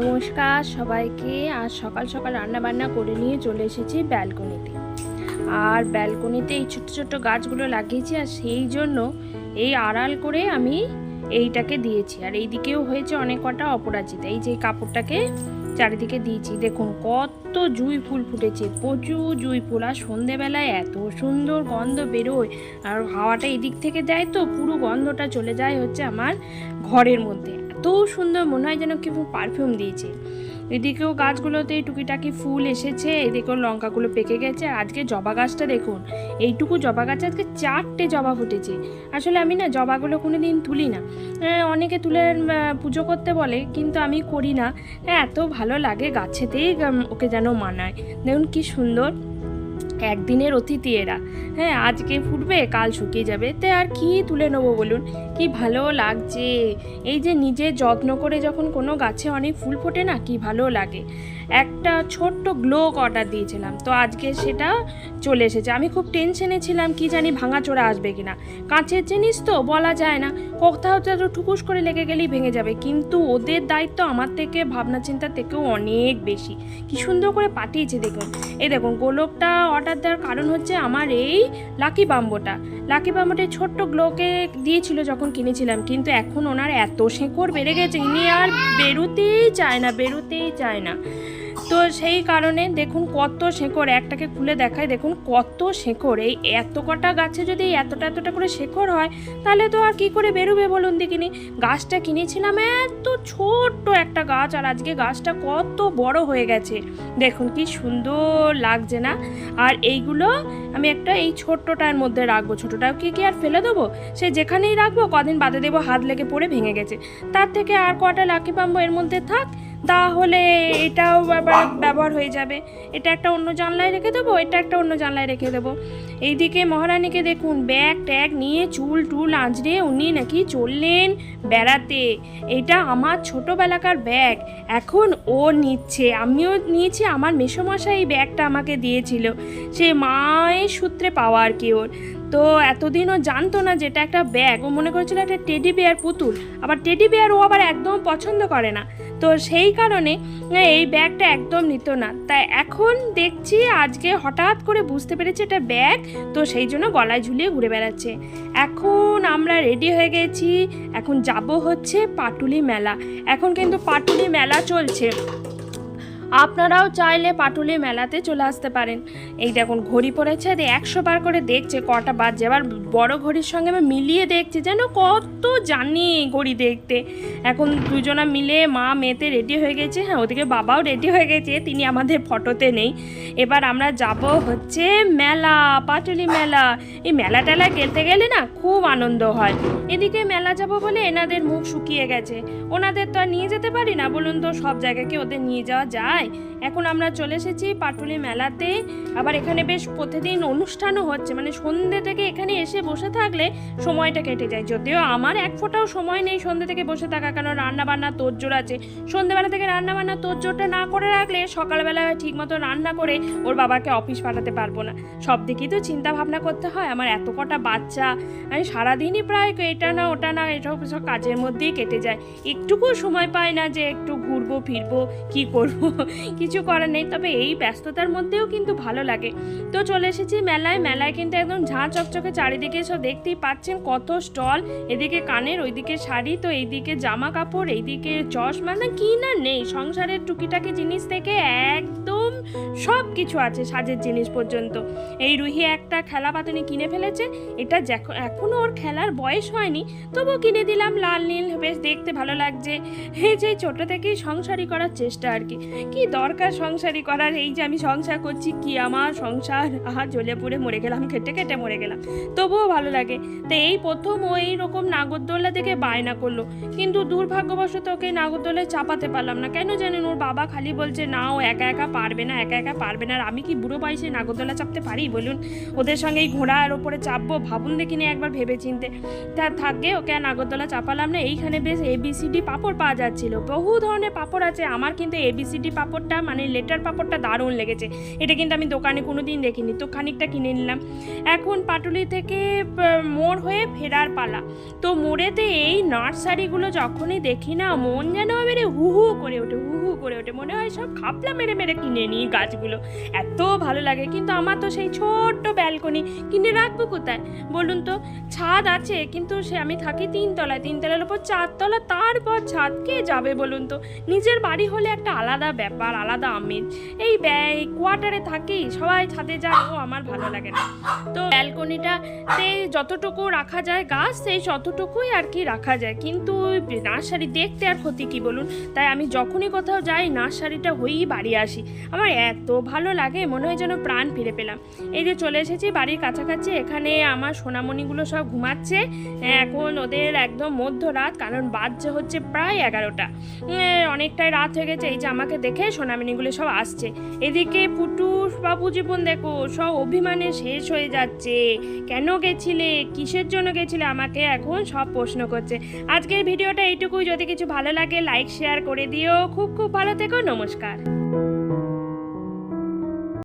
নমস্কার সবাইকে। আজ সকাল সকাল রান্না বান্না করে নিয়ে চলে এসেছি ব্যালকনিতে। আর ব্যালকনিতে এই ছোট্ট ছোট্ট গাছগুলো লাগিয়েছি আর সেই জন্য এই আড়াল করে আমি এইটাকে দিয়েছি। আর এইদিকেও হয়েছে অনেক কটা অপরাজিতা। এই যে কাপড়টাকে চারিদিকে দিয়েছি। দেখুন, কত জুঁই ফুল ফুটেছে, প্রচুর জুঁই ফুল। আর সন্ধেবেলায় এত সুন্দর গন্ধ বেরোয়। আর হাওয়াটা এদিক থেকে দেয় তো, পুরো গন্ধটা চলে যায় হচ্ছে আমার ঘরের মধ্যে। এত সুন্দর মনে হয় যেন কেউ পারফিউম দিয়েছে। এদিকেও গাছগুলোতে টুকিটাকি ফুল এসেছে এদিকেও লঙ্কাগুলো পেকে গেছে। আর আজকে জবা গাছটা দেখুন এইটুকু জবা গাছে আজকে চারটে জবা ফুটেছে। আসলে আমি না জবাগুলো কোনো দিন তুলি না। অনেকে তুলে পুজো করতে বলে কিন্তু আমি করি না। হ্যাঁ, এত ভালো লাগে গাছেতেই ওকে যেন মানায়। দেখুন কি সুন্দর। একদিনের অতিথি এরা। হ্যাঁ আজকে ফুটবে, কাল শুকিয়ে যাবে। তে আর কি তুলে নেব বলুন? কি ভালো লাগছে? এই যে নিজে যত্ন করে যখন কোনো গাছে অনেক ফুল ফোটে না, কি ভালো লাগে। একটা ছোট্ট গ্লো অর্ডার দিয়েছিলাম, তো আজকে সেটা চলে এসেছে। আমি খুব টেনশনে ছিলাম, কি জানি ভাঙাচোরা আসবে কিনা। কাঁচের জিনিস তো বলা যায় না, কোথাও তো ঠুকুস করে লেগে গেলেই ভেঙে যাবে। কিন্তু ওদের দায়িত্ব আমার থেকে ভাবনা চিন্তা থেকেও অনেক বেশি। কি সুন্দর করে পাঠিয়েছে দেখুন। এই দেখুন, গোলকটা অর্ডার দেওয়ার কারণ হচ্ছে আমার এই লাকি বাম্বোটা। লাকি বাম্বোটা ছোট্ট গ্লোকে দিয়েছিল যখন কিনেছিলাম, কিন্তু এখন ওনার এত শেঁকড় বেড়ে গেছে, ইনি আর বেরোতেই চায় না, বেরোতেই চায় না। তো সেই কারণে দেখুন কত শেকড়, একটাকে খুলে দেখায় দেখুন কত শেকড়। এই এত কটা গাছে যদি এতটা এতটা করে শেকড় হয়, তাহলে তো আর কি করে বেরোবে বলুন দেখিনি? গাছটা কিনেছিলাম এত ছোট্ট একটা গাছ, আর আজকে গাছটা কত বড় হয়ে গেছে। দেখুন কি সুন্দর লাগছে না? আর এইগুলো আমি একটা এই ছোট্টটার মধ্যে রাখব। ছোটটাও কি কি আর ফেলে দেবো? সে যেখানেই রাখব, কদিন বাদে দেবো হাত লেগে পড়ে ভেঙে গেছে। তার থেকে আর কটা লাকি পাম্বো এর মধ্যে থাক, তাহলে এটাও আবার ব্যবহার হয়ে যাবে। এটা একটা অন্য জানলায় রেখে দেবো, এটা একটা অন্য জানলায় রেখে দেবো। এইদিকে মহারানীকে দেখুন, ব্যাগ ট্যাগ নিয়ে চুল টুল আঁচড়ে উনি নাকি চললেন বেড়াতে। এটা আমার ছোটোবেলাকার ব্যাগ, এখন ও নিচ্ছে, আমিও নিয়েছি, আমার মেসোমশাই এই ব্যাগটা আমাকে দিয়েছিল। সে মায়ের সূত্রে পাওয়া আর কি ওর। তো এতদিন ও জানতো না যেটা একটা ব্যাগ ও মনে করেছিল একটা টেডি বেয়ার পুতুল। আবার টেডি বেয়ার ও আবার একদম পছন্দ করে না। তো সেই কারণে আহ, এই ব্যাগটা একদম নিত না। তাই এখন দেখছি আজকে হঠাৎ করে বুঝতে পেরেছে এটা ব্যাগ তো সেই জন্য গলায় ঝুলিয়ে ঘুরে বেড়াচ্ছে। এখন আমরা রেডি হয়ে গেছি। এখন যাব হচ্ছে পাটুলি মেলা। এখন কিন্তু পাটুলি মেলা চলছে। আপনারাও চাইলে পাটুলি মেলাতে চলে আসতে পারেন। এই দেখুন, ঘড়ি পড়েছে আর একশো বার করে দেখছে, কটা বাজছে। আবার বড় ঘড়ির সঙ্গে আমি মিলিয়ে দেখছি, যেন কত জানি ঘড়ি দেখতে। এখন দুজনা মিলে মা মেয়েতে রেডি হয়ে গেছে হ্যাঁ ওদিকে বাবাও রেডি হয়ে গেছে, তিনি আমাদের ফটোতে নেই। এবার আমরা যাব হচ্ছে মেলা, পাটুলি মেলা। এই মেলা টেলা গেলতে গেলে না খুব আনন্দ হয়। এদিকে মেলা যাব বলে এনাদের মুখ শুকিয়ে গেছে। ওনাদের তো আর নিয়ে যেতে পারি না, বলুন তো, সব জায়গায় কি ওদের নিয়ে যাওয়া যায়? এখন আমরা চলে এসেছি পাটুলি মেলাতে। আবার এখানে বেশ প্রতিদিন অনুষ্ঠানও হচ্ছে। মানে সন্ধ্যে থেকে এখানে এসে বসে থাকলে সময়টা কেটে যায়। যদিও আমার এক ফোঁটাও সময় নেই সন্ধ্যে থেকে বসে থাকা, কারণ রান্না বান্না তোরজোর আছে। সন্ধ্যেবেলা থেকে রান্না বান্না তোরজোরটা না করে রাখলে সকালবেলা ঠিক মতো রান্না করে ওর বাবাকে অফিস পাঠাতে পারব না। সব দিকেই তো চিন্তা ভাবনা করতে হয়। আমার এত কটা বাচ্চা আমি সারাদিনই প্রায় এটা না, ওটা না, এসব সব কাজের মধ্যেই কেটে যায়। একটুকু সময় পাই না যে একটু ঘুরবো, ফিরবো, কি করব? কিছু করার নেই, তবে এই ব্যস্ততার মধ্যেও কিন্তু ভালো লাগে। তো চলে এসেছি মেলায় মেলায় কিন্তু একদম ঝাঁ চকচকে চারিদিকে সব দেখতেই পাচ্ছেন কত স্টল, এদিকে কানের, ওইদিকে শাড়ি, তো এইদিকে জামা কাপড়, এইদিকে চশমা, না কি না নেই, সংসারের টুকিটাকি জিনিস থেকে একদম সব কিছু আছে সাজের জিনিস পর্যন্ত। এই রুহি একটা খেলা পাতুনি কিনে ফেলেছে, এটা এখনও ওর খেলার বয়স হয়নি, তবুও কিনে দিলাম, লাল, নীল, বেশ দেখতে ভালো লাগছে। এই যে ছোট থেকেই সংসারই করার চেষ্টা আর কি। কি দরকার সংসারই করার? এই যে আমি সংসার করছি, কি আমার সংসার? আহা, জ্বলে পুড়ে মরে গেলাম, খেটে খেটে মরে গেলাম। তবুও ভালো লাগে। তো এই প্রথম ও এই রকম নাগরদোল্লা থেকে বায়না করল। কিন্তু দুর্ভাগ্যবশত ওকে নাগরদোলায় চাপাতে পারলাম না। কেন জানেন ওর বাবা খালি বলছে, না, ও একা একা পারবে না, একা একা পারবে না। আর আমি কি বুড়ো বয়সে নাগরদোলা চাপতে পারি, বলুন? ওদের সঙ্গে এই ঘোড়ার ওপরে চাপবো, ভাবুন দেখিনি একবার ভেবে চিনতে তা থাকে ওকে আর নাগরদোলা চাপালাম না। এইখানে বেশ এবিসিডি পাপড় পাওয়া যাচ্ছিল। বহু ধরনের পাপড় আছে। আমার কিন্তু এবিসিডি পাপড়টা মানে লেটার পাপড়টা দারুণ লেগেছে। এটা কিন্তু আমি দোকানে কোনো দিন দেখিনি। তো খানিকটা কিনে নিলাম। এখন পাটুলি থেকে মোড় হয়ে ফেরার পালা। তো মোড়েতে এই নার্সারিগুলো যখনই দেখি না, মন যেন মেরে হু হু করে ওঠে, হু হু করে ওঠে। মনে হয় সব খাপলা মেরে মেরে কিনে নিই গাছগুলো। এত ভালো লাগে। কিন্তু আমার তো সেই ছোট্ট ব্যালকনি কিনে রাখব কোথায়? বলুন তো, ছাদ আছে, কিন্তু সে আমি থাকি তিনতলায়। তিনতলার উপর চারতলা, তারপর ছাদ কে যাবে বলুন তো? নিজের বাড়ি হলে একটা আলাদা ব্যাপার। আলাদা আমেজ এই কোয়ার্টারে থাকি, সবাই ছাদে যায় ও আমার ভালো লাগে না। তো ব্যালকনিটাতে যতটুকু রাখা যায় গাছ, সেই ততটুকুই আর কি রাখা যায়। কিন্তু নার্সারি দেখতে আর ক্ষতি কি বলুন? তাই আমি যখনই কোথাও যাই, নার্সারিটা হয়েই বাড়ি আসি। আমার এত ভালো লাগে, মনে হয় যেন প্রাণ ফিরে পেলাম। এই যে চলে এসেছি বাড়ির কাছাকাছি, এখানে আমার সোনামণিগুলো সব ঘুমাচ্ছে। এখন ওদের একদম মধ্যরাত, কারণ বাজছে হচ্ছে প্রায় এগারোটা। অনেকটাই রাত হয়ে গেছে, এই যে আমাকে দেখে সোনামণিগুলো সব আসছে। এদিকে পুটুস বাবু জীবন দেখো, সব অভিমানে শেষ হয়ে যাচ্ছে। কেন গেছিলে? কিসের জন্য গেছিলে? আমাকে এখন সব প্রশ্ন করছে। আজকের ভিডিওটা এইটুকুই। যদি কিছু ভালো লাগে লাইক শেয়ার করে দিও। খুব খুব ভালো থেকো। নমস্কার।